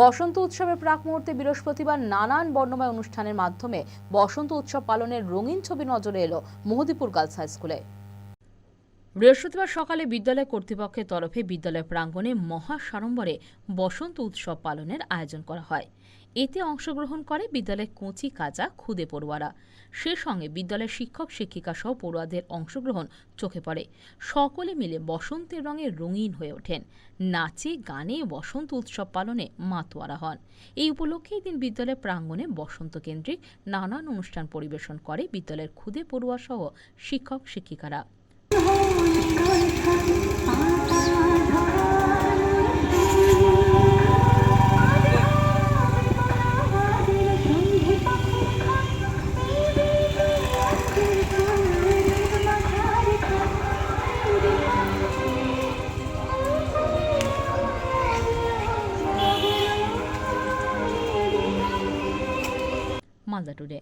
বসন্ত উৎসবের প্রাক মুহূর্তে বৃহস্পতিবার নানান বর্ণময় অনুষ্ঠানের মাধ্যমে বসন্ত উৎসব পালনের রঙিন ছবি নজরে এলো মোহদীপুর গার্লস হাই স্কুলে। বৃহস্পতিবার সকালে বিদ্যালয় কর্তৃপক্ষের তরফে বিদ্যালয় প্রাঙ্গণে মহা সাড়ম্বরে বসন্ত উৎসব পালনের আয়োজন করা হয়। এতে অংশগ্রহণ করে বিদ্যালয়ের কচি কাজা খুদে পড়ুয়ারা। সে সঙ্গে বিদ্যালয়ের শিক্ষক, শিক্ষিকা সহ পড়ুয়াদের অংশগ্রহণ চোখে পড়ে। সকলে মিলে বসন্তের রঙে রঙিন হয়ে ওঠেন। নাচে, গানে, বসন্ত উৎসব পালনে মাতোয়ারা হন। এই উপলক্ষে এই দিন বিদ্যালয়ের প্রাঙ্গণে বসন্ত কেন্দ্রিক নানান অনুষ্ঠান পরিবেশন করে বিদ্যালয়ের খুদে পড়ুয়া সহ শিক্ষক, শিক্ষিকারা। মালদা টুডে